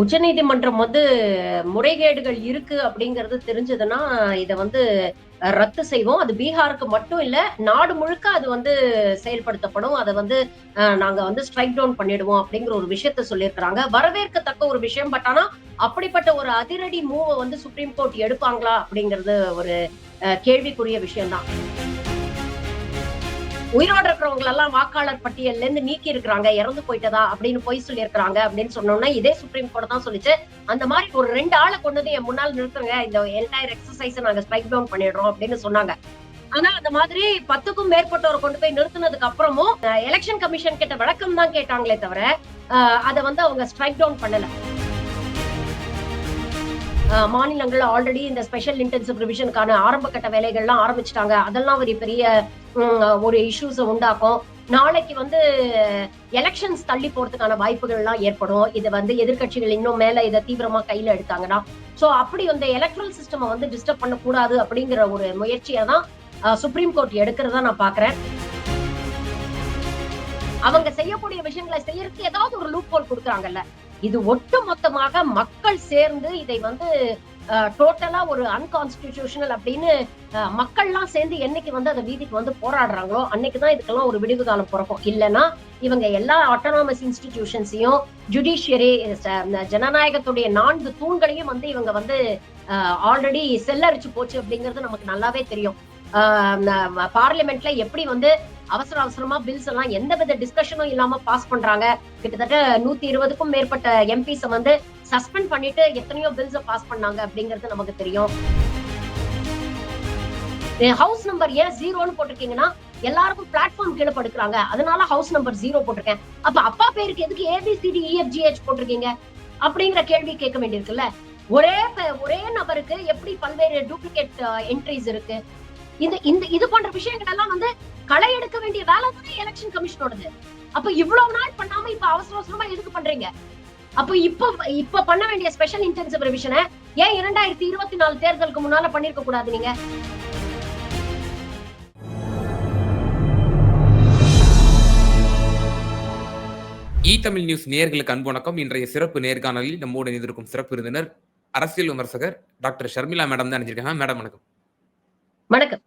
உச்சநீதிமன்றம் வந்து முறைகேடுகள் இருக்கு அப்படிங்கிறது தெரிஞ்சதுன்னா இதை வந்து ரத்து செய்வோம். அது பீகாருக்கு மட்டும் இல்ல நாடு முழுக்க அது வந்து செயல்படுத்தப்படும். அதை வந்து நாங்க வந்து ஸ்ட்ரைக் டவுன் பண்ணிடுவோம் அப்படிங்கிற ஒரு விஷயத்த சொல்லியிருக்கிறாங்க. வரவேற்கத்தக்க ஒரு விஷயம் பட் ஆனா அப்படிப்பட்ட ஒரு அதிரடி மூவை வந்து சுப்ரீம் கோர்ட் எடுப்பாங்களா அப்படிங்கிறது ஒரு கேள்விக்குரிய விஷயம்தான். உயிரோட இருக்கிறவங்க எல்லாம் வாக்காளர் பட்டியல்ல இருந்து நீக்கி இருக்கிறாங்க இறந்து போயிட்டதா அப்படின்னு பொய் சொல்லி இருக்கிறாங்க அப்படின்னு சொன்னோம்னா இதே சுப்ரீம் கோர்ட் தான் சொல்லிச்சு. அந்த மாதிரி ஒரு ரெண்டு ஆளை கொண்டு வந்து என் முன்னால் நிறுத்துங்க இந்த என்டையர் எக்ஸசைஸ் நாங்க ஸ்ட்ரைக் டவுன் பண்ணிடுறோம் அப்படின்னு சொன்னாங்க. ஆனா அந்த மாதிரி பத்துக்கும் மேற்பட்டோரை கொண்டு போய் நிறுத்தினதுக்கு அப்புறமும் எலெக்ஷன் கமிஷன் கிட்ட விளக்கம் தான் கேட்டாங்களே தவிர அதை வந்து அவங்க ஸ்ட்ரைக் டவுன் பண்ணல. மாநிலங்கள் ஆல்ரெடி இந்த ஸ்பெஷல் இன்டென்சிவ் ரிவிஷனுக்கான ஆரம்ப கட்ட வேலைகள்லாம் ஆரம்பிச்சிட்டாங்க. அதெல்லாம் ஒரு பெரிய ஒரு இஷ்யூஸை உண்டாக்கும். நாளைக்கு வந்து எலெக்ஷன்ஸ் தள்ளி போறதுக்கான வாய்ப்புகள்லாம் ஏற்படும். இது வந்து எதிர்க்கட்சிகள் இன்னும் மேல இதை தீவிரமா கையில எடுத்தாங்கன்னா. சோ அப்படி அந்த எலக்ட்ரல் சிஸ்டம் வந்து டிஸ்டர்ப் பண்ணக்கூடாது அப்படிங்கிற ஒரு முயற்சியை தான் சுப்ரீம் கோர்ட் எடுக்கிறதா நான் பாக்குறேன் அவங்க செய்யக்கூடிய விஷயங்களை செய்யறதுக்கு ஏதாவது ஒரு லூப் ஹோல் கொடுக்குறாங்கல்ல. இது ஒட்டு மொத்தமாக மக்கள் சேர்ந்து இதை வந்து டோட்டலா ஒரு அன்கான்ஸ்டிடியூஷனல் அப்படின்னு மக்கள்லாம் சேர்ந்து என்னைக்கு வந்து அந்த வீதிக்கு வந்து போராடுறாங்களோ அன்னைக்குதான் இதுக்கெல்லாம் ஒரு விடுவு காலம் பிறக்கும். இல்லைன்னா இவங்க எல்லா ஆட்டோனாமஸ் இன்ஸ்டிடியூஷன்ஸையும் ஜுடிஷியரி ஜனநாயகத்துடைய நான்கு தூண்களையும் வந்து இவங்க வந்து ஆல்ரெடி செல்லரிச்சு போச்சு அப்படிங்கிறது நமக்கு நல்லாவே தெரியும். பார்லிமெண்ட்ல எப்படி வந்து அவசர அவசரமா பில்ஸ் எல்லாம் எந்த வித டிஸ்கஷனும் இல்லாம பாஸ் பண்றாங்க. கிட்டத்தட்ட நூத்தி இருபதுக்கும் மேற்பட்ட எம்பிஸ் வந்து சஸ்பெண்ட் பண்ணிட்டு எத்தனையோ பில்ஸ் பாஸ் பண்ணாங்க அப்படிங்கிறது நமக்கு தெரியும். ஹவுஸ் நம்பர் ஏன் ஜீரோன்னு போட்டிருக்கீங்கன்னா எல்லாருக்கும் பிளாட்ஃபார்ம் கீழே படுக்கிறாங்க. அதனால ஹவுஸ் நம்பர் ஜீரோ போட்டிருக்கேன். அப்ப அப்பா பேருக்கு எதுக்கு ஏபிசிடி இஎஃப்ஜிஹெச் போட்டிருக்கீங்க? அப்படிங்கிற கேள்வி கேட்க வேண்டியிருக்குல்ல. ஒரே ஒரே நபருக்கு எப்படி பல்வேறு டூப்ளிகேட் என்ட்ரிஸ் uh, இருக்கு? இந்த இந்த இது போன்ற விஷயங்கள் எல்லாம் வந்து களை எடுக்க வேண்டிய வேலை தானே எலெக்ஷன் கமிஷனோடது அப்ப இவ்வளவு நாள் பண்ணாம இப்ப அவசர அவசரமா எதுக்கு பண்றீங்க? அப்ப இப்ப இப்ப பண்ண வேண்டிய ஸ்பெஷல் இன்டென்சிவ் ரிவிஷனை ஏன் இரண்டாயிரத்தி இருபத்தி நாலு தேர்தலுக்கு முன்னால பண்ணிருக்க கூடாது நீங்க? இ தமிழ் நியூஸ் நேயர்களுக்கு அன்பு வணக்கம். இன்றைய சிறப்பு நேர்காணலில் நம்மோடு இணைந்திருக்கும் சிறப்பு விருந்தினர் அரசியல் விமர்சகர் டாக்டர் ஷர்மிளா மேடம் தான் நினைச்சிருக்காங்க மேடம் வணக்கம். வணக்கம்.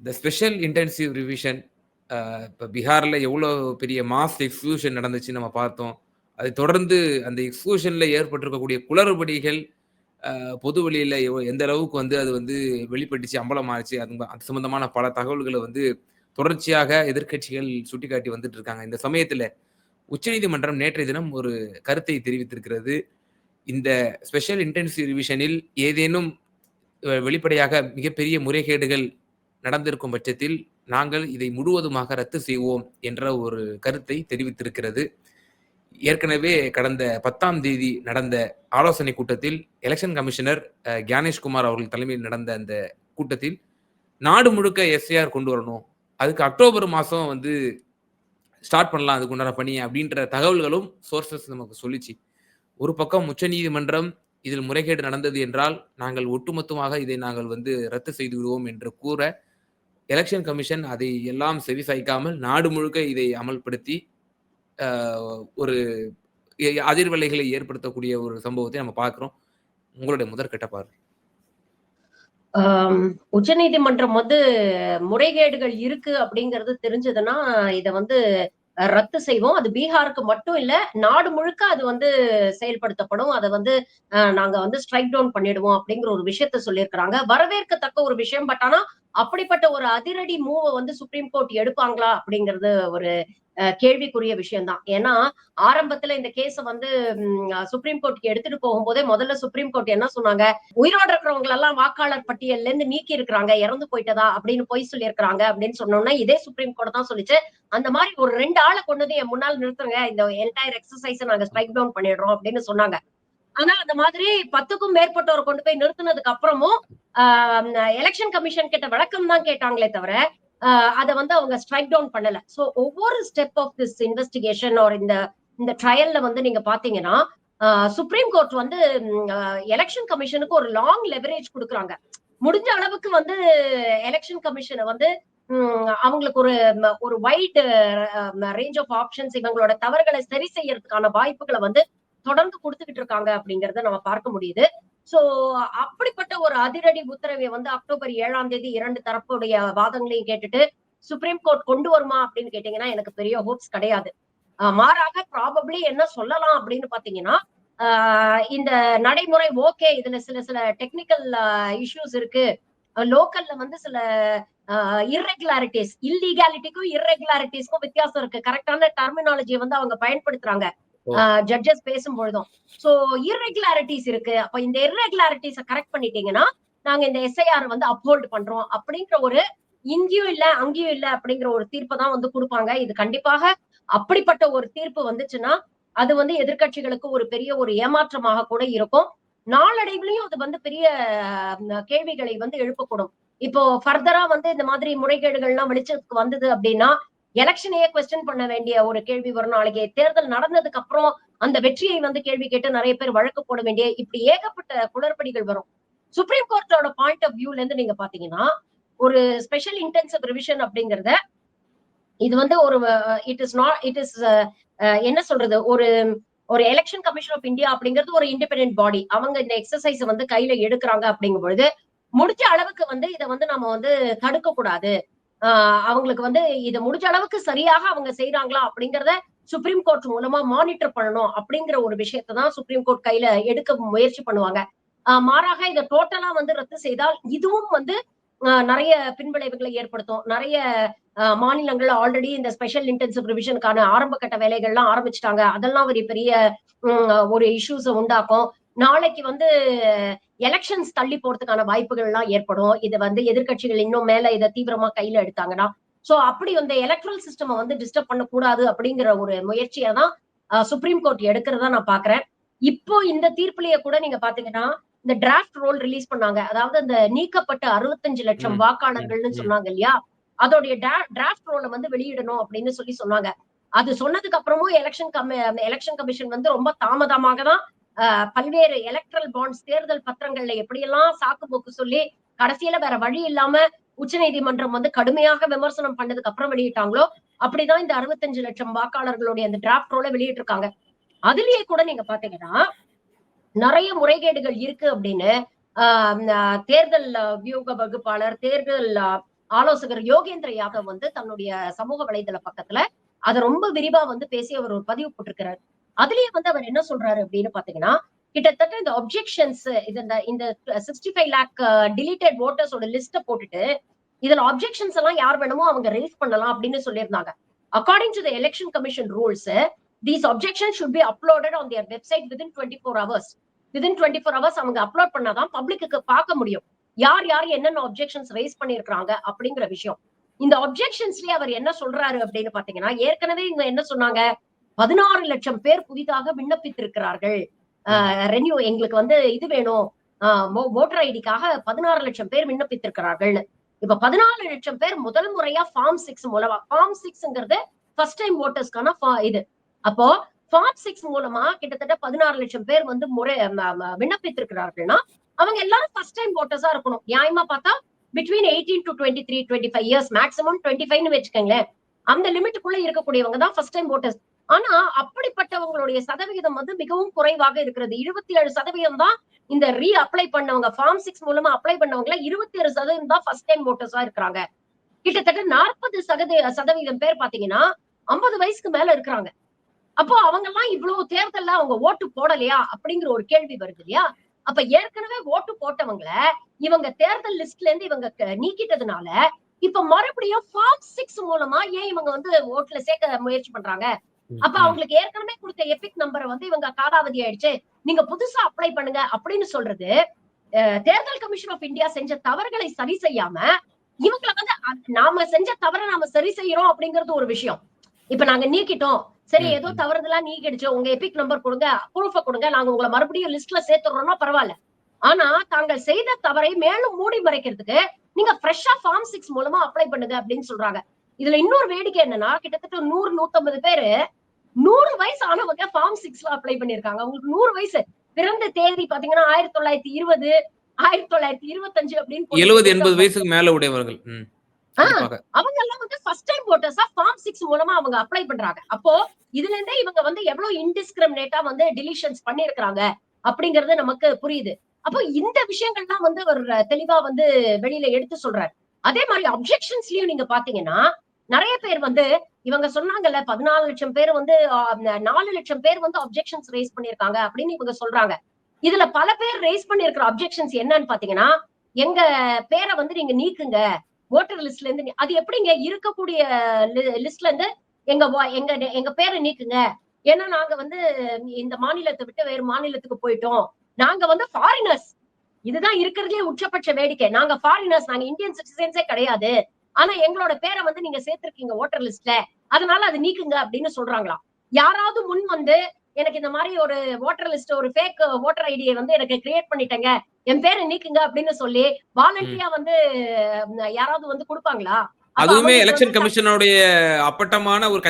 இந்த ஸ்பெஷல் இன்டென்சிவ் ரிவிஷன் இப்போ பீகாரில் எவ்வளோ பெரிய மாஸ் எக்ஸ்க்ளூஷன் நடந்துச்சு நம்ம பார்த்தோம். அதை தொடர்ந்து அந்த எக்ஸ்க்ளூஷனில் ஏற்பட்டிருக்கக்கூடிய குளறுபடிகள் பொது வழியில் எந்த அளவுக்கு வந்து அது வந்து வெளிப்பட்டுச்சு அம்பலமாச்சு அது அது சம்மந்தமான பல தகவல்களை வந்து தொடர்ச்சியாக எதிர்க்கட்சிகள் சுட்டிக்காட்டி வந்துட்டு இருக்காங்க இந்த சமயத்தில் உச்சநீதிமன்றம் நேற்றைய தினம் ஒரு கருத்தை தெரிவித்திருக்கிறது. இந்த ஸ்பெஷல் இன்டென்சிவ் ரிவிஷனில் ஏதேனும் வெளிப்படையாக மிகப்பெரிய முறைகேடுகள் நடந்திருக்கும் பட்சத்தில் நாங்கள் இதை முழுவதுமாக ரத்து செய்வோம் என்ற ஒரு கருத்தை தெரிவித்திருக்கிறது. ஏற்கனவே கடந்த பத்தாம் தேதி நடந்த ஆலோசனை கூட்டத்தில் எலெக்ஷன் கமிஷனர் கியானேஷ்குமார் அவர்கள் தலைமையில் நடந்த அந்த கூட்டத்தில் நாடு முழுக்க எஸ்ஐஆர் கொண்டு வரணும் அதுக்கு அக்டோபர் மாதம் வந்து ஸ்டார்ட் பண்ணலாம் அதுக்கு உண்டான பணி அப்படின்ற தகவல்களும் சோர்சஸ் நமக்கு சொல்லிச்சு. ஒரு பக்கம் உச்ச நீதிமன்றம் இதில் முறைகேடு நடந்தது என்றால் நாங்கள் ஒட்டுமொத்தமாக இதை நாங்கள் வந்து ரத்து செய்து விடுவோம் என்று கூற எலெக்ஷன் கமிஷன் அதை எல்லாம் செவிசாய்க்காமல் நாடு முழுக்க இதை அமல்படுத்தி ஆஹ், ஒரு அதிர்வலைகளை ஏற்படுத்தக்கூடிய ஒரு சம்பவத்தை நம்ம பார்க்குறோம். உங்களுடைய முதற்கட்ட பார்வை. உச்சநீதிமன்றம் வந்து முறைகேடுகள் இருக்கு அப்படிங்கிறது தெரிஞ்சதுன்னா இதை வந்து ரத்து செய்வோம். அது பீகாருக்கு மட்டும் இல்ல நாடு முழுக்க அது வந்து செயல்படுத்தப்படும். அதை வந்து நாங்க வந்து ஸ்ட்ரைக் டவுன் பண்ணிடுவோம் அப்படிங்கிற ஒரு விஷயத்த சொல்லியிருக்கிறாங்க. வரவேற்கத்தக்க ஒரு விஷயம். பட் ஆனா அப்படிப்பட்ட ஒரு அதிரடி மூவை வந்து சுப்ரீம் கோர்ட் எடுப்பாங்களா அப்படிங்கிறது ஒரு கேள்விக்குரிய விஷயம்தான். ஏன்னா ஆரம்பத்துல இந்த கேஸ வந்து சுப்ரீம் கோர்ட்டுக்கு எடுத்துட்டு போகும்போதே முதல்ல சுப்ரீம் கோர்ட் என்ன சொன்னாங்க? உயிரோட இருக்கிறவங்க எல்லாம் வாக்காளர் பட்டியல்ல இருந்து நீக்கி இருக்கிறாங்க இறந்து போயிட்டதா அப்படின்னு பொய் சொல்லியிருக்கிறாங்க அப்படின்னு சொன்னோம்னா இதே சுப்ரீம் கோர்ட் தான் சொல்லிச்சு. அந்த மாதிரி ஒரு ரெண்டு ஆளை கொண்டு வந்து என் முன்னால் நிறுத்துங்க இந்த என்டையர் எக்ஸசைஸ் நாங்க ஸ்ட்ரைக் டவுன் பண்ணிடுறோம் அப்படின்னு சொன்னாங்க. ஆனா அந்த மாதிரி பத்துக்கும் மேற்பட்டோரை கொண்டு போய் நிறுத்தினதுக்கு அப்புறமும் எலெக்ஷன் கமிஷன் கிட்ட வழக்கம் தான் கேட்டாங்களே தவிர அதை வந்து அவங்க ஸ்ட்ரைக் டவுன் பண்ணல. சோ ஒவ்வொரு step of this investigation or இந்த இந்த ட்ரையல்ல வந்து நீங்க பாத்தீங்கன்னா சுப்ரீம் கோர்ட் வந்து எலெக்ஷன் கமிஷனுக்கு ஒரு லாங் லெவரேஜ் கொடுக்குறாங்க. முடிஞ்ச அளவுக்கு வந்து எலெக்ஷன் கமிஷனை வந்து உம், அவங்களுக்கு ஒரு ஒரு வைட் ரேஞ்ச் ஆஃப் ஆப்ஷன்ஸ் இவங்களோட தவறுகளை சரி செய்யறதுக்கான வாய்ப்புகளை வந்து தொடர்ந்து கொடுத்துக்கிட்டு இருக்காங்க அப்படிங்கறத நம்ம பார்க்க முடியுது. சோ அப்படிப்பட்ட ஒரு அதிரடி உத்தரவை வந்து அக்டோபர் ஏழாம் தேதி இரண்டு தரப்புடைய வாதங்களையும் கேட்டுட்டு சுப்ரீம் கோர்ட் கொண்டு வருமா அப்படின்னு கேட்டீங்கன்னா எனக்கு பெரிய ஹோப்ஸ் கிடையாது. மாறாக ப்ராபப்ளி என்ன சொல்லலாம் அப்படின்னு பாத்தீங்கன்னா இந்த நடைமுறை ஓகே இதுல சில சில டெக்னிக்கல் இஷ்யூஸ் இருக்கு. லோக்கல்ல வந்து சில இர்ரெகுலாரிட்டிஸ் இல்லீகாலிட்டிக்கும் இர்ரெகுலாரிட்டிஸ்க்கும் வித்தியாசம் இருக்கு. கரெக்டான டெர்மினாலஜியை வந்து அவங்க பயன்படுத்துறாங்க. ஜட்ஜஸ் ஜட்ஜஸ் பேசும்பொழுதும் சோ இர்ரெகுலாரிட்டிஸ் இருக்கு. அப்ப இந்த இர்ரெகுலாரிட்டிஸ கரெக்ட் பண்ணிட்டீங்கன்னா நாங்க இந்த எஸ்ஐஆர் வந்து அப்ஹோல்ட் பண்றோம். அப்படிங்கிற ஒரு இங்கேயும் இல்ல அங்கேயும் இல்ல அப்படிங்கிற ஒரு தீர்ப்பை தான் வந்து கொடுப்பாங்க. இது கண்டிப்பாக அப்படிப்பட்ட ஒரு தீர்ப்பு வந்துச்சுன்னா அது வந்து எதிர்க்கட்சிகளுக்கு ஒரு பெரிய ஒரு ஏமாற்றமாக கூட இருக்கும். நாளடைவுலயும் அது வந்து பெரிய கேள்விகளை வந்து எழுப்பக்கூடும். இப்போ ஃபர்தரா வந்து இந்த மாதிரி முறைகேடுகள்லாம் வெளிச்சத்துக்கு வந்தது அப்படின்னா எலெக்ஷனையே கொஸ்டின் பண்ண வேண்டிய ஒரு கேள்வி வரும் நாளைக்கு. தேர்தல் நடந்ததுக்கு அப்புறம் அந்த வெற்றியை வந்து கேள்வி கேட்டு நிறைய பேர் வழக்கு போட வேண்டிய இப்படி ஏகப்பட்ட குளறுபடிகள் வரும். சுப்ரீம் கோர்ட்டோட பாயிண்ட் ஆஃப் வியூல இருந்து நீங்க பாத்தீங்கன்னா ஒரு ஸ்பெஷல் இன்டென்சிவ் ரிவிஷன் அப்படிங்கறத இது வந்து ஒரு it is not it is என்ன சொல்றது? ஒரு ஒரு எலெக்ஷன் கமிஷன் ஆஃப் இந்தியா அப்படிங்கிறது ஒரு இண்டிபெண்டன்ட் பாடி அவங்க இந்த எக்ஸசைஸ் வந்து கையில எடுக்கிறாங்க அப்படிங்கும் பொழுது முடிஞ்ச அளவுக்கு வந்து இதை வந்து நம்ம வந்து தடுக்க கூடாது அவங்களுக்கு வந்து இதை முடிஞ்ச அளவுக்கு சரியாக அவங்க செய்யறாங்களா அப்படிங்கறத சுப்ரீம் கோர்ட் மூலமா மானிட்டர் பண்ணணும் அப்படிங்கிற ஒரு விஷயத்தை தான் சுப்ரீம் கோர்ட் கையில எடுக்க முயற்சி பண்ணுவாங்க. மாறாக இதை டோட்டலா வந்து ரத்து செய்தால் இதுவும் வந்து ஆஹ் நிறைய பின்விளைவுகளை ஏற்படுத்தும். நிறைய ஆஹ் மாநிலங்கள் ஆல்ரெடி இந்த ஸ்பெஷல் இன்டென்சிவ் ரிவிஷனுக்கான ஆரம்ப கட்ட வேலைகள்லாம் ஆரம்பிச்சிட்டாங்க. அதெல்லாம் ஒரு பெரிய ஒரு இஷ்யூஸை உண்டாக்கும். நாளைக்கு வந்து எலெக்ஷன்ஸ் தள்ளி போறதுக்கான வாய்ப்புகள் எல்லாம் ஏற்படும். இது வந்து எதிர்க்கட்சிகள் இன்னும் மேல இதை தீவிரமா கையில எடுத்தாங்கன்னா சோ அப்படி அந்த எலக்ட்ரல் சிஸ்டம் வந்து டிஸ்டர்ப் பண்ணக்கூடாது அப்படிங்கிற ஒரு முயற்சியை தான் சுப்ரீம் கோர்ட் எடுக்கிறதா நான் பாக்குறேன். இப்போ இந்த தீர்ப்புலயே கூட நீங்க பாத்தீங்கன்னா இந்த டிராஃப்ட் ரோல் ரிலீஸ் பண்ணாங்க. அதாவது அந்த நீக்கப்பட்ட அறுபத்தஞ்சு லட்சம் வாக்காளர்கள்னு. சொன்னாங்க இல்லையா? அதோடைய டிராஃப்ட் ரோலை வந்து வெளியிடணும் அப்படின்னு சொல்லி சொன்னாங்க. அது சொன்னதுக்கு அப்புறமும் எலெக்ஷன் கமி எலெக்ஷன் கமிஷன் வந்து ரொம்ப தாமதமாக தான் பல்வேறு எலக்ட்ரல் பாண்ட்ஸ் தேர்தல் பத்திரங்கள்ல எப்படியெல்லாம் சாக்கு போக்கு சொல்லி கடைசியில வேற வழி இல்லாம உச்சநீதிமன்றம் வந்து கடுமையாக விமர்சனம் பண்ணதுக்கு அப்புறம் வெளியிட்டாங்களோ அப்படிதான் இந்த அறுபத்தஞ்சு லட்சம் வாக்காளர்களுடைய அந்த டிராப்ட் ரோல வெளியிட்டிருக்காங்க. அதுலயே கூட நீங்க பாத்தீங்கன்னா நிறைய முறைகேடுகள் இருக்கு அப்படின்னு ஆஹ் தேர்தல் வியூக வகுப்பாளர் தேர்தல் ஆலோசகர் யோகேந்திர யாதவ் வந்து தன்னுடைய சமூக வலைதள பக்கத்துல அதை ரொம்ப விரிவா வந்து பேசி அவர் ஒரு பதிவு போட்டிருக்கிறார். அதுலயே வந்து அவர் என்ன சொல்றாரு அப்படின்னு பாத்தீங்கன்னா கிட்டத்தட்ட இந்த அப்ஜெக்ஷன்ஸ் இது இந்த இந்த சிக்ஸ்டி ஃபைவ் லேக் டிலீட்டட் ஓட்டர்ஸோட லிஸ்ட போட்டுட்டு இதுல அப்ஜெக்ஷன்ஸ் எல்லாம் யார் வேணுமோ அவங்க ரேஸ் பண்ணலாம் அப்படின்னு சொல்லியிருந்தாங்க. According to the election commission rules these objection should be uploaded on their website within twenty four hours within twenty four hours அவங்க அப்லோட் பண்ணாதான் பப்ளிக்கு பார்க்க முடியும். யார் யார் என்னென்ன அப்ஜெக்ஷன்ஸ் ரைஸ் பண்ணிருக்காங்க அப்படிங்கிற விஷயம். இந்த அப்ஜெக்ஷன்ஸ்லயே அவர் என்ன சொல்றாரு அப்படின்னு பாத்தீங்கன்னா ஏற்கனவே இவங்க என்ன சொன்னாங்க? பதினாறு லட்சம் பேர் புதிதாக விண்ணப்பித்திருக்கிறார்கள். ரெனியூ எங்களுக்கு வந்து இது வேணும். ஓட்டர் ஐடிக்காக பதினாறு லட்சம் பேர் விண்ணப்பித்திருக்கிறார்கள். இப்ப பதினாலு லட்சம் பேர் முதல் முறையா ஃபார்ம் சிக்ஸ் மூலமா ஃபார்ம் சிக்ஸ்ங்கிறது ஃபர்ஸ்ட் டைம் ஓட்டர்ஸ்க்கான இது. அப்போ ஃபார்ம் சிக்ஸ் மூலமா கிட்டத்தட்ட பதினாறு லட்சம் பேர் வந்து முறை விண்ணப்பித்திருக்கிறார்கள்னா அவங்க எல்லாரும் ஃபர்ஸ்ட் டைம் ஓட்டர்ஸா இருக்கணும். நியாயமா பார்த்தா between eighteen to twenty three twenty five years maximum twenty ஃபைவ்னு வச்சுக்கோங்களேன். அந்த லிமிட்டுக்குள்ள இருக்கக்கூடியவங்க தான் ஃபர்ஸ்ட் டைம் ஓட்டர்ஸ் ஆனா அப்படிப்பட்டவங்களுடைய சதவிகிதம் வந்து மிகவும் குறைவாக இருக்கிறது. இருபத்தி ஏழு சதவீதம் தான் இந்த ரீ அப்ளை பண்ணவங்க ஃபார்ம் சிக்ஸ் மூலமா அப்ளை பண்ணவங்கள இருபத்தி ஏழு சதவீதம் தான் ஃபர்ஸ்ட் டைம் ஓட்டர்ஸா இருக்கிறாங்க. கிட்டத்தட்ட நாற்பது சதவீத சதவீதம் பேர் பாத்தீங்கன்னா ஐம்பது வயசுக்கு மேல இருக்கிறாங்க. அப்போ அவங்க எல்லாம் இவ்வளவு தேர்தல்ல அவங்க ஓட்டு போடலையா அப்படிங்கிற ஒரு கேள்வி வருது இல்லையா? அப்ப ஏற்கனவே ஓட்டு போட்டவங்கள இவங்க தேர்தல் லிஸ்ட்ல இருந்து இவங்க நீக்கிட்டதுனால இப்ப மறுபடியும் ஃபார்ம் சிக்ஸ் மூலமா ஏன் இவங்க வந்து ஓட்டுல சேர்க்க முயற்சி பண்றாங்க? அப்ப அவங்களுக்கு ஏற்கனவே கொடுத்த எபிக் நம்பரை வந்து இவங்க காலாவதி ஆயிடுச்சு. நீங்க புதுசா அப்ளை பண்ணுங்க அப்படின்னு சொல்றது தேர்தல் கமிஷன் ஆஃப் இந்தியா செஞ்ச தவறுகளை சரி செய்யாம இவங்களை வந்து நாம செஞ்ச தவறை நாம சரி செய்யறோம் அப்படிங்கிறது ஒரு விஷயம். இப்ப நாங்க நீக்கிட்டோம். சரி ஏதோ. தவறுதலா நீக்கிடுச்சு. உங்க எபிக் நம்பர் கொடுங்க ப்ரூஃப கொடுங்க. நாங்க உங்களை மறுபடியும் லிஸ்ட்ல சேர்த்துறோம்னா பரவாயில்ல. ஆனா தாங்கள் செய்த தவறை மேலும் மூடி மறைக்கிறதுக்கு நீங்க ஃப்ரெஷ்ஷா ஃபார்ம் சிக்ஸ் மூலமா அப்ளை பண்ணுங்க அப்படின்னு சொல்றாங்க. இதுல இன்னொரு வேடிக்கை என்னன்னா கிட்டத்தட்ட நூறு நூத்தம்பது பேரு நூறு வயசு ஆனவங்க ஃபார்ம் சிக்ஸ்ல அப்ளை பண்ணிருக்காங்க அவங்களுக்கு நூறு வயசு. பிறந்த தேதி பாத்தீங்கன்னா ஆயிரத்தி தொள்ளாயிரத்தி இருபது ஆயிரத்தி தொள்ளாயிரத்தி இருபத்தஞ்சு அப்படின்னு எழுபது எண்பது வயசுக்கு மேல உடையவர்கள். அவங்க எல்லாம் வந்து ஃபர்ஸ்ட் டைம் ஓட்டர்ஸா ஃபார்ம் சிக்ஸ் மூலமா அவங்க அப்ளை பண்றாங்க. அப்போ இதுல இருந்தே இவங்க வந்து எவ்வளவு இன்டிஸ்கிரிமினேட்டா வந்து டிலிஷன்ஸ் பண்ணிருக்கிறாங்க அப்படிங்கறது நமக்கு புரியுது. அப்போ இந்த விஷயங்கள்லாம் வந்து அவர் தெளிவா வந்து வெளியில எடுத்து சொல்றாரு. அதே மாதிரி அப்செக்ஷன்ஸ்லயும் நீங்க பாத்தீங்கன்னா நிறைய பேர் வந்து இவங்க சொன்னாங்கல்ல பதினாலு லட்சம் பேர் வந்து நாலு லட்சம் பேர் வந்து அப்செக்ஷன்ஸ் ரைஸ் பண்ணிருக்காங்க அப்படின்னு இவங்க சொல்றாங்க. இதுல பல பேர் ரைஸ் பண்ணிருக்கிற அப்செக்ஷன்ஸ் என்னன்னு பாத்தீங்கன்னா எங்க பேரை வந்து நீங்க நீக்குங்க ஓட்டர் லிஸ்ட்ல இருந்து அது எப்படிங்க இருக்கக்கூடிய லிஸ்ட்ல இருந்து எங்க வா- எங்க எங்க பேரை நீக்குங்க? ஏன்னா நாங்க வந்து இந்த மாநிலத்தை விட்டு வேறு மாநிலத்துக்கு போயிட்டோம். நாங்க வந்து ஃபாரினர்ஸ் இதுதான் இருக்கிறதுலே உச்சபட்ச வேடிக்கை. நாங்க ஃபாரினர்ஸ் நாங்க இந்தியன் சிட்டிசன்ஸே கிடையாது. ஆனா எங்களோட பேரை வந்து நீங்க சேர்த்திருக்கீங்க ஓட்டர் லிஸ்ட்ல அதனால அது நீக்குங்க அப்படின்னு சொல்றாங்களாம். யாராவது முன் வந்து எனக்கு இந்த மாதிரி ஒரு ஓட்டர் லிஸ்ட் ஒரு ஃபேக் ஓட்டர் ஐடியை வந்து எனக்கு கிரியேட் பண்ணிட்டேங்க. என் பேரை நீக்குங்க அப்படின்னு சொல்லி வாலண்டியா வந்து யாராவது வந்து கொடுப்பாங்களா? அதுவுமே எலெக்ஷன் கமிஷனுடைய அப்பட்டமான ஒரு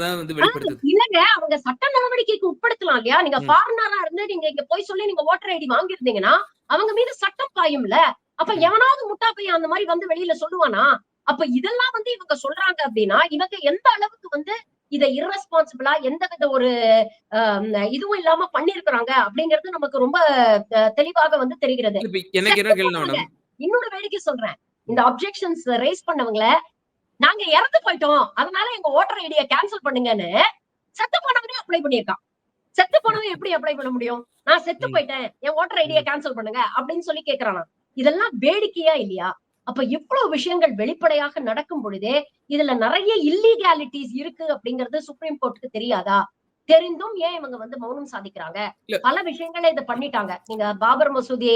தான் வந்து வெளிப்படுத்துது. இல்லங்க. அவங்க சட்ட நடவடிக்கைக்கு உட்படுத்தலாம் இல்லையா? நீங்க. ஃபாரினரா இருந்து நீங்க இங்க போய் சொல்லி நீங்க ஓட்டர் ஐடி வாங்கியிருந்தீங்கன்னா அவங்க மீது சட்டம் பாயும்ல. அப்ப. எவனாவது முட்டா பையன் அந்த மாதிரி வந்து வெளியில சொல்லுவானா? அப்ப இதெல்லாம் வந்து இவங்க சொல்றாங்க அப்படின்னா இவங்க எந்த அளவுக்கு வந்து இதை irresponsible-ஆ எந்த வித ஒரு இதுவும் இல்லாம பண்ணிருக்கிறாங்க அப்படிங்கிறது நமக்கு ரொம்ப தெளிவாக வந்து தெரிகிறது. இன்னொரு வேடிக்கை சொல்றேன். இந்த அப்செக்ஷன்ஸ் ரைஸ் பண்ணவங்கள நாங்க இறந்து போயிட்டோம். அதனால எங்க ஓட்டர் ஐடியை கேன்சல் பண்ணுங்கன்னு செத்து போனவனே அப்ளை பண்ணியிருக்கான். செத்து போனவன் எப்படி அப்ளை பண்ண முடியும்? நான் செத்து. போயிட்டேன். என் ஓட்டர் ஐடியை கேன்சல் பண்ணுங்க அப்படின்னு சொல்லி கேக்குறானா? இதெல்லாம் வேடிக்கையா இல்லையா? அப்ப இவ்வளவு விஷயங்கள் வெளிப்படையாக நடக்கும் பொழுதே இதுல நிறைய இல்லீகாலிட்டிஸ் இருக்கு அப்படிங்கிறது சுப்ரீம் கோர்ட்டுக்கு தெரியாதா? தெரிந்தும் ஏன் இவங்க வந்து மௌனம் சாதிக்கிறாங்க. பல விஷயங்களை இதை பண்ணிட்டாங்க. நீங்க பாபர் மசூதி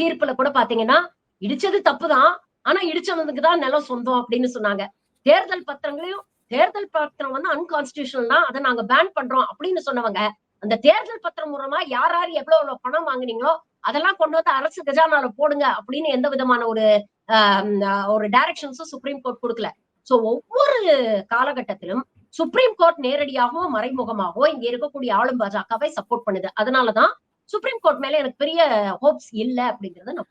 தீர்ப்புல கூட பாத்தீங்கன்னா இடிச்சது தப்புதான். ஆனா இடிச்சவனுக்கு தான் நிலம் சொந்தம் அப்படின்னு சொன்னாங்க. தேர்தல் பத்திரங்களையும் தேர்தல் பத்திரம் வந்து அன்கான்ஸ்டியூஷனல் தான் அதை நாங்க பேன் பண்றோம் அப்படின்னு சொன்னவங்க அந்த தேர்தல் பத்திரம் மூலமா யார் யார் எவ்வளவு எவ்வளவு பணம் வாங்குனீங்களோ அதெல்லாம் கொண்டு வந்து அரசு கஜானால போடுங்க அப்படின்னு எந்த விதமான ஒரு ஆஹ், ஒரு டைரக்ஷன்ஸும் சுப்ரீம் கோர்ட் கொடுக்கல. சோ ஒவ்வொரு காலகட்டத்திலும் சுப்ரீம் கோர்ட் நேரடியாகவோ மறைமுகமாகவோ இங்க இருக்கக்கூடிய ஆளும் பாஜகவை சப்போர்ட் பண்ணுது. அதனாலதான் சுப்ரீம் கோர்ட் மேல எனக்கு பெரிய ஹோப்ஸ் இல்ல அப்படிங்கறத நான்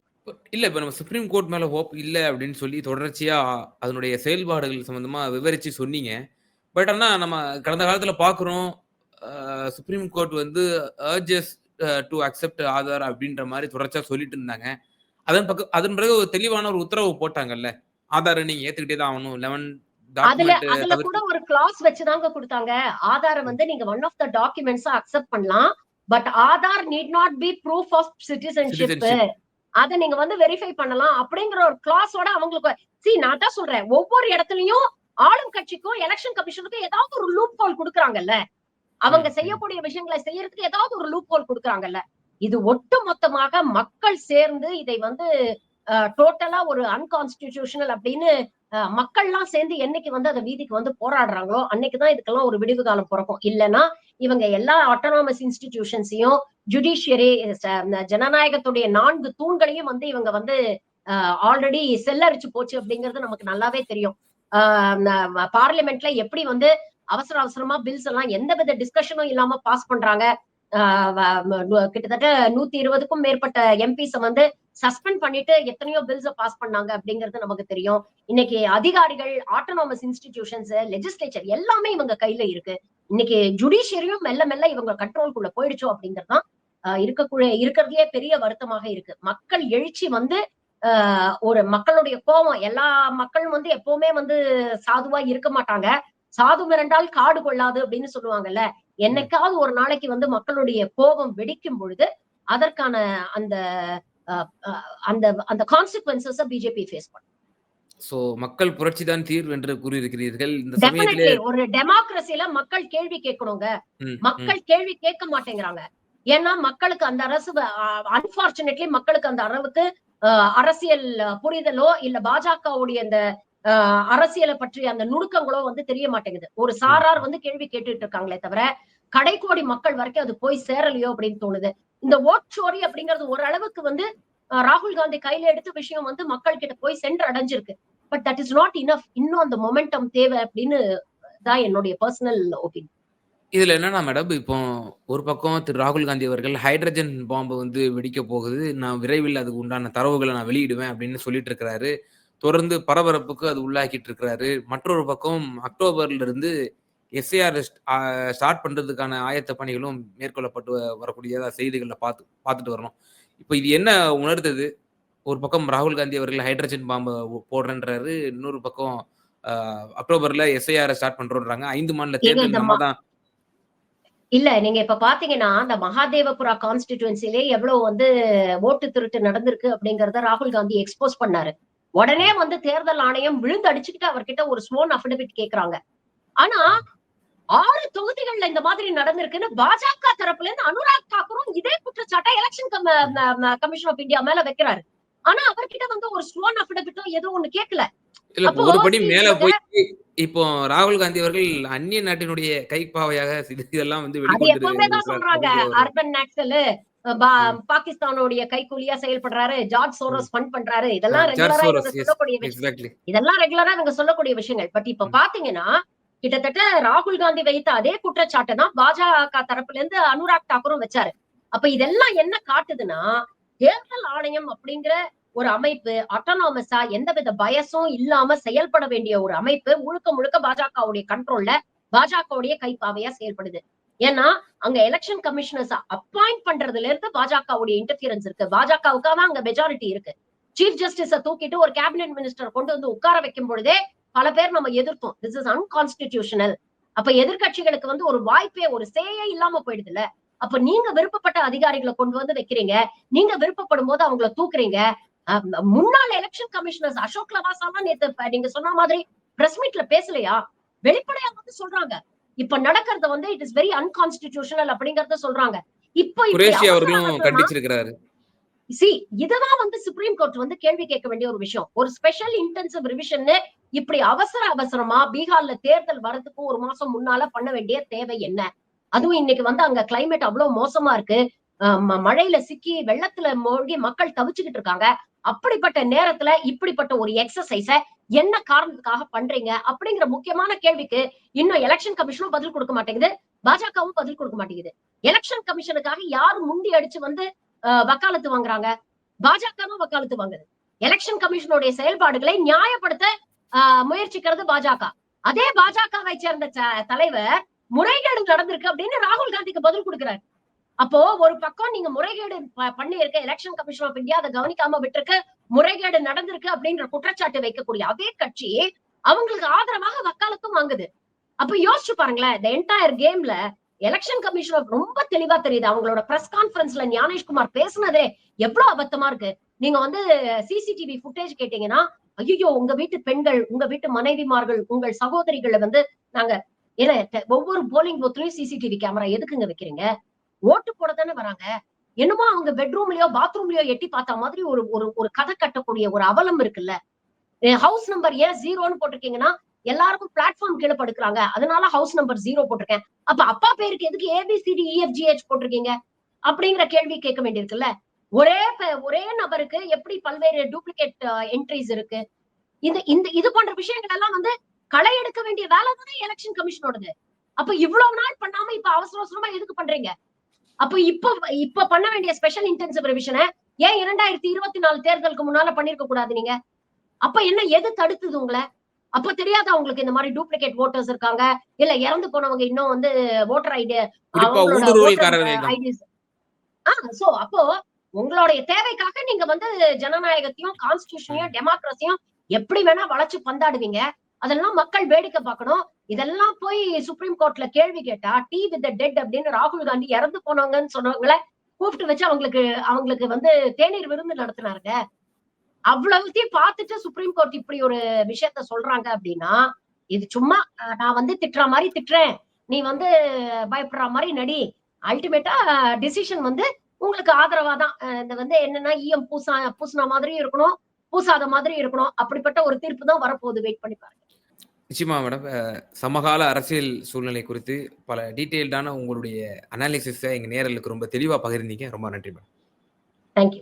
இல்ல இப்ப நம்ம சுப்ரீம் கோர்ட் மேல ஹோப் இல்ல அப்படின்னு சொல்லி தொடர்ச்சியா அதனுடைய செயல்பாடுகள் சம்பந்தமா விவரிச்சு சொன்னீங்க. பட் ஆனா நம்ம கடந்த காலத்துல பாக்குறோம் சுப்ரீம் கோர்ட் வந்து அர்ஜஸ் டு அக்செப்ட் ஆதார் அப்படின்ற மாதிரி தொடர்ச்சியா சொல்லிட்டு இருந்தாங்க. அதன் பக்கம் அதன் பிறகு ஒரு தெளிவான ஒரு உத்தரவு போட்டாங்கல்ல. ஆதாரை நீங்க ஏத்துக்கிட்டே தான் ஆகணும். லெவன் அதுல அதுல கூட ஒரு கிளாஸ் வச்சுதாங்க கொடுத்தாங்க. ஆதார வந்து நீங்க one of the documents accept பண்ணலாம். But Aadhaar need not be proof of citizenship. அத நீங்க வந்து வெரிஃபை பண்ணலாம் அப்படிங்கிற ஒரு கிளாஸோட அவங்களுக்கு சி நான் தான் சொல்றேன். ஒவ்வொரு இடத்துலயும் ஆளும் கட்சிக்கும் எலெக்ஷன் கமிஷனுக்கும் ஏதாவது ஒரு லூப் ஹோல் கொடுக்குறாங்கல்ல. அவங்க. செய்யக்கூடிய விஷயங்களை செய்யறதுக்கு ஏதாவது ஒரு லூப் ஹோல் கொடுக்குறாங்கல்ல. இது ஒட்டு மொத்தமாக மக்கள் சேர்ந்து இதை வந்து டோட்டலா ஒரு அன்கான்ஸ்டிடியூஷனல் அப்படின்னு மக்கள்லாம் சேர்ந்து என்னைக்கு வந்து அந்த வீதிக்கு வந்து போராடுறாங்களோ அன்னைக்குதான் இதுக்கெல்லாம் ஒரு விடிவு காலம் பிறக்கும். இல்லைன்னா இவங்க எல்லா ஆட்டோனாமஸ் இன்ஸ்டிடியூஷன்ஸையும் ஜுடிஷியரி ஜனநாயகத்துடைய நான்கு தூண்களையும் வந்து இவங்க வந்து ஆல்ரெடி செல்லரிச்சு போச்சு அப்படிங்கிறது நமக்கு நல்லாவே தெரியும். பார்லிமெண்ட்ல எப்படி வந்து அவசர அவசரமா பில்ஸ் எல்லாம் எந்த வித டிஸ்கஷனும் இல்லாம பாஸ் பண்றாங்க. கிட்டத்தட்ட நூத்தி இருபதுக்கும் மேற்பட்ட எம்பிஸ வந்து சஸ்பெண்ட் பண்ணிட்டு எத்தனையோ பில்ஸ பாஸ் பண்ணாங்க அப்படிங்கிறது நமக்கு தெரியும். இன்னைக்கு அதிகாரிகள் ஆட்டோனாமஸ் இன்ஸ்டிடியூஷன்ஸ் லெஜிஸ்லேச்சர் எல்லாமே இவங்க கையில இருக்கு. இன்னைக்கு ஜுடிஷியரியும் மெல்ல மெல்ல இவங்க கண்ட்ரோல்குள்ள போயிடுச்சோ அப்படிங்கிறது தான் இருக்கக்கூடிய இருக்கிறதுலே பெரிய வருத்தமாக இருக்கு. மக்கள் எழுச்சி வந்து ஆஹ் ஒரு மக்களுடைய கோபம் எல்லா மக்களும் வந்து எப்பவுமே வந்து சாதுவா இருக்க மாட்டாங்க. சாது மிரண்டால் காடு கொள்ளாது அப்படின்னு சொல்லுவாங்கல்ல. என்னைக்காவது ஒரு நாளைக்கு வந்து மக்களுடைய கோபம் வெடிக்கும் பொழுது அதற்கான அந்த அந்த அந்த கான்சிக்வன்சஸ் பிஜேபி ஃபேஸ் பண்ணும். சோ மக்கள் புரட்சி தான் தீர்வு என்று கூறியிருக்கிறீர்கள். இந்த சமயத்திலே ஒரு டெமோக்ரஸில மக்கள் கேள்வி கேட்கணுங்க. மக்கள் கேள்வி கேட்க மாட்டேங்கிறாங்க. ஏன்னா மக்களுக்கு அந்த அரசு அன்பார்ச்சுனேட்லி மக்களுக்கு அந்த அளவுக்கு அரசியல் புரிதலோ இல்ல பாஜகவுடைய அந்த அரசியலை பற்றி அந்த நுணுக்கங்களோ வந்து தெரிய மாட்டேங்குது. ஒரு சாரார் வந்து கேள்வி கேட்டுட்டு இருக்காங்களே தவிர கடைக்கோடி மக்கள் வரைக்கும் அது போய் சேரலையோ அப்படின்னு தோணுது. இந்த ஓட்சோரி அப்படிங்கிறது ஓரளவுக்கு வந்து ராகுல் காந்தி கையில எடுத்த விஷயம் வந்து மக்கள் கிட்ட போய் சென்று அடைஞ்சிருக்கு but that is not enough இன்னும் அந்த மொமெண்டம் தேவை அப்படின்னு தான் என்னுடைய பர்சனல் ஒப்பீனியன் இதுல என்னன்னா மேடம் இப்போ ஒரு பக்கம் திரு ராகுல் காந்தி அவர்கள் ஹைட்ரஜன் பாம்பு வந்து வெடிக்க போகுது. நான் விரைவில் அதுக்கு உண்டான தரவுகளை நான் வெளியிடுவேன் அப்படின்னு சொல்லிட்டு இருக்கிறாரு. தொடர்ந்து பரபரப்புக்கு அது உள்ளாக்கிட்டு இருக்கிறாரு. மற்றொரு பக்கம் அக்டோபர்ல இருந்து எஸ்ஏஆர் ஸ்டார்ட் பண்றதுக்கான ஆயத்த பணிகளும் மேற்கொள்ளப்பட்டு வரக்கூடியதா செய்திகளில் பார்த்து பார்த்துட்டு வரணும். இப்போ இது என்ன உணர்த்தது ஒரு பக்கம் ராகுல் காந்தி அவர்கள் ஹைட்ரஜன் பாம்பை போடுறேன்றாரு இன்னொரு பக்கம் அக்டோபர்ல எஸ்ஐஆர் ஸ்டார்ட் பண்றோன்றாங்க. ஐந்து மாநில தேர்தல் நம்ம தான். இல்ல நீங்க இப்ப பாத்தீங்கன்னா அந்த மகாதேவபுரா கான்ஸ்டிடியூன்சிலே எவ்வளவு வந்து ஓட்டு திருட்டு நடந்திருக்கு அப்படிங்கறத ராகுல் காந்தி எக்ஸ்போஸ் பண்ணாரு. உடனே வந்து தேர்தல் ஆணையம் விழுந்து அடிச்சுக்கிட்டு அவர்கிட்ட ஒரு ஸ்வோன் அபிடவிட் கேக்குறாங்க. ஆனா ஆறு தொகுதிகள்ல இந்த மாதிரி நடந்திருக்குன்னு பாஜக தரப்புல இருந்து அனுராக் தாக்கூரும் இதே குற்றச்சாட்டை எலெக்ஷன் கமிஷன் ஆஃப் இந்தியா மேல வைக்கிறாரு. ஆனா அவர்கிட்ட வந்து ஒரு ஸ்வோன் அபிடவிட்டோ எதுவும் ஒண்ணு கேட்கல இல்ல அப்போ ஒரு படி மேல போய் இப்போ ராகுல் காந்தி அவர்கள் அந்நிய நாட்டினுடைய கைப்பாவையாக இது- இதெல்லாம் வந்து சொல்றாங்க. அர்பன் நாக்சல் பாகிஸ்தானுடைய கைக்கூலியா செயல்படுறாரு. ஜார்ஜ் சோரோஸ் ஃபண்ட் பண்றாரு. இதெல்லாம் ரெகுலரா இவங்க சொல்லக்கூடிய இதெல்லாம் ரெகுலரா இவங்க சொல்லக்கூடிய விஷயங்கள். பட் இப்ப. பாத்தீங்கன்னா கிட்டத்தட்ட ராகுல் காந்தி வைத்த அதே குற்றச்சாட்டை தான் பாஜக தரப்புல இருந்து அனுராக் தாக்கூரும் வச்சாரு. அப்ப இதெல்லாம் என்ன காட்டுதுன்னா தேர்தல் ஆணையம் அப்படிங்கிற ஒரு அமைப்பு அட்டானாமஸா எந்தவித பயசும் இல்லாம செயல்பட வேண்டிய ஒரு அமைப்பு முழுக்க முழுக்க பாஜகவுடைய கண்ட்ரோல்ல பாஜகவுடைய கைப்பாவையா செயல்படுது. ஏன்னா அங்க எலெக்ஷன் கமிஷனர்ஸ் அப்பாயிண்ட் பண்றதுல இருந்து பாஜகவுடைய இன்டர்ஃபியரன்ஸ் இருக்கு. பாஜகவுக்காக தான் அங்க மெஜாரிட்டி இருக்கு. சீஃப் ஜஸ்டிஸ தூக்கிட்டு ஒரு கேபினெட் மினிஸ்டர் கொண்டு வந்து உட்கார வைக்கும் பொழுதே பல பேர் நம்ம எதிர்த்தோம் திஸ் இஸ் அன்கான்ஸ்டிடியூஷனல் அப்ப எதிர்க்கட்சிகளுக்கு வந்து ஒரு வாய்ப்பே ஒரு சேயே இல்லாம போயிடுதுல அப்ப நீங்க விருப்பப்பட்ட அதிகாரிகளை கொண்டு வந்து வைக்கிறீங்க. நீங்க விருப்பப்படும் போது அவங்கள தூக்குறீங்க. முன்னாள் எலெக்ஷன் கமிஷனர்ஸ் அசோக் லவாசாலாம் நேத்து நீங்க சொன்ன மாதிரி பிரஸ் மீட்ல பேசலையா? வெளிப்படையா வந்து சொல்றாங்க. இப்ப நடக்கிறத வந்து இட் இஸ் வெரி அன்கான்ஸ்டிடியூஷனல் அப்படிங்கறத சொல்றாங்க. இப்போ அவர்களும் சி இததான் வந்து சுப்ரீம் கோர்ட் வந்து கேள்வி கேட்க வேண்டிய ஒரு விஷயம். ஒரு ஸ்பெஷல் இன்டென்சிவ் ரிவிஷன் இப்படி அவசர அவசரமா பீகார்ல தேர்தல் வரதுக்கு ஒரு மாசம் முன்னால பண்ண வேண்டிய தேவை என்ன? அதுவும் இன்னைக்கு வந்து அங்க கிளைமேட் அவ்வளவு மோசமா இருக்கு. மழையில சிக்கி வெள்ளத்துல மூழ்கி மக்கள் தவிச்சுக்கிட்டு இருக்காங்க. அப்படிப்பட்ட நேரத்துல இப்படிப்பட்ட ஒரு எக்ஸசைஸ என்ன காரணத்துக்காக பண்றீங்க? அப்படிங்கிற முக்கியமான கேள்விக்கு இன்னும் எலெக்ஷன் கமிஷனும் பதில் கொடுக்க மாட்டேங்குது. பாஜகவும் பதில் கொடுக்க மாட்டேங்குது. எலெக்ஷன் கமிஷனுக்காக யாரும் முண்டி அடிச்சு வந்து வக்காலத்து வாங்குறாங்க? பாஜகவும் வக்காலத்து வாங்குது. எலெக்ஷன் கமிஷனுடைய செயல்பாடுகளை நியாயப்படுத்த முயற்சிக்கிறது பாஜக. அதே பாஜகவை சேர்ந்த தலைவர் முறைகேடு நடந்திருக்கு அப்படின்னு ராகுல் காந்திக்கு பதில் கொடுக்கிறாரு. அப்போ ஒரு பக்கம் நீங்க முறைகேடு ப- பண்ணியிருக்க எலெக்ஷன் கமிஷன் ஆஃப் இந்தியா அதை கவனிக்காம விட்டுருக்கு முறைகேடு நடந்திருக்கு அப்படின்ற குற்றச்சாட்டு வைக்கக்கூடிய அதே கட்சி அவங்களுக்கு ஆதரவாக வக்காலத்தும் வாங்குது. அப்ப யோசிச்சு பாருங்களேன் இந்த என்டையர் கேம்ல எலெக்ஷன் கமிஷன் ரொம்ப தெளிவா தெரியுது. அவங்களோட பிரஸ் கான்பரன்ஸ்ல ஞானேஷ்குமார் பேசுனதே எவ்வளவு அபத்தமா இருக்கு. நீங்க வந்து சிசிடிவி ஃபுட்டேஜ் கேட்டீங்கன்னா ஐயோ உங்க வீட்டு பெண்கள் உங்க வீட்டு மனைவிமார்கள் உங்கள் சகோதரிகளை வந்து நாங்க ஏன்னா ஒவ்வொரு போலிங் பூத்லயும் சிசிடிவி கேமரா எதுக்குங்க வைக்கிறீங்க? ஓட்டு போட தானே வராங்க. என்னமோ அவங்க பெட்ரூம்லயோ பாத்ரூம்லயோ எட்டி பார்த்த மாதிரி ஒரு ஒரு ஒரு கதை கட்டக்கூடிய ஒரு அவலம் இருக்குல்ல. ஹவுஸ் நம்பர் ஏன் ஜீரோன்னு போட்டிருக்கீங்கன்னா எல்லாருக்கும் பிளாட்ஃபார்ம் கீழே படுக்கிறாங்க. அதனால ஹவுஸ் நம்பர் ஜீரோ போட்டிருக்கேன். அப்ப அப்பா பேருக்கு எதுக்கு ஏபிசிடி இஎஃப்ஜிஹெச் போட்டிருக்கீங்க? அப்படிங்கிற கேள்வி கேட்க வேண்டியிருக்குல்ல. ஒரே ஒரே நபருக்கு எப்படி பல்வேறு டூப்ளிகேட் என்ட்ரிஸ் இருக்கு? இந்த இந்த இது போன்ற விஷயங்கள் எல்லாம் வந்து களை எடுக்க வேண்டிய வேலை தானே எலெக்ஷன் கமிஷனோடது அப்ப இவ்வளவு நாள் பண்ணாம இப்ப அவசர அவசரமா எதுக்கு பண்றீங்க? அப்ப இப்ப இப்ப பண்ண வேண்டிய ஸ்பெஷல் இன்டென்சிவ் ரிவிஷனை ஏன் இரண்டாயிரத்தி இருபத்தி நாலு தேர்தலுக்கு முன்னால பண்ணிருக்க கூடாது நீங்க? அப்ப என்ன எது தடுத்தது உங்களை? அப்ப தெரியாதா உங்களுக்கு இந்த மாதிரி டூப்ளிகேட் ஓட்டர்ஸ் இருக்காங்க? இல்ல இறந்து போனவங்க இன்னும் வந்து ஓட்டர் ஐடி குறிப்பா ஊடுருவல்காரர்கள் தான் ஐடிஸ் ஆ சோ அப்போ உங்களுடைய தேவைக்காக நீங்க வந்து ஜனநாயகத்தையும் கான்ஸ்டியூஷனையும் டெமோக்ரஸியும் எப்படி வேணா வளைச்சு பந்தாடுவீங்க? அதெல்லாம் மக்கள் வேடிக்கை பார்க்கணும். இதெல்லாம் போய் சுப்ரீம் கோர்ட்ல கேள்வி கேட்டா டீ வித் டெட் அப்படின்னு ராகுல் காந்தி இறந்து போனாங்கன்னு சொன்னவங்கள கூப்பிட்டு வச்சு அவங்களுக்கு அவங்களுக்கு வந்து தேநீர் விருந்து நடத்தினாருங்க. அவ்வளவுத்தையும் பார்த்துட்டு சுப்ரீம் கோர்ட் இப்படி ஒரு விஷயத்த சொல்றாங்க அப்படின்னா இது சும்மா நான் வந்து திட்டுற மாதிரி திட்டுறேன். நீ வந்து பயப்படுற மாதிரி நடி. அல்டிமேட்டா டிசிஷன் வந்து உங்களுக்கு ஆதரவா தான் இந்த வந்து என்னன்னா ஈயம் பூசா பூசின மாதிரியும் இருக்கணும் பூசாத மாதிரி இருக்கணும். அப்படிப்பட்ட ஒரு தீர்ப்பு தான் வரப்போகுது. வெயிட் பண்ணி பாருங்க. நிச்சயமா மேடம் சமகால அரசியல் சூழ்நிலை குறித்து பல டீட்டெயில்டான உங்களுடைய அனாலிசிஸை எங்க நேரலுக்கு ரொம்ப தெளிவா பகிர்ந்தீங்க. ரொம்ப நன்றி மேடம் தேங்க்யூ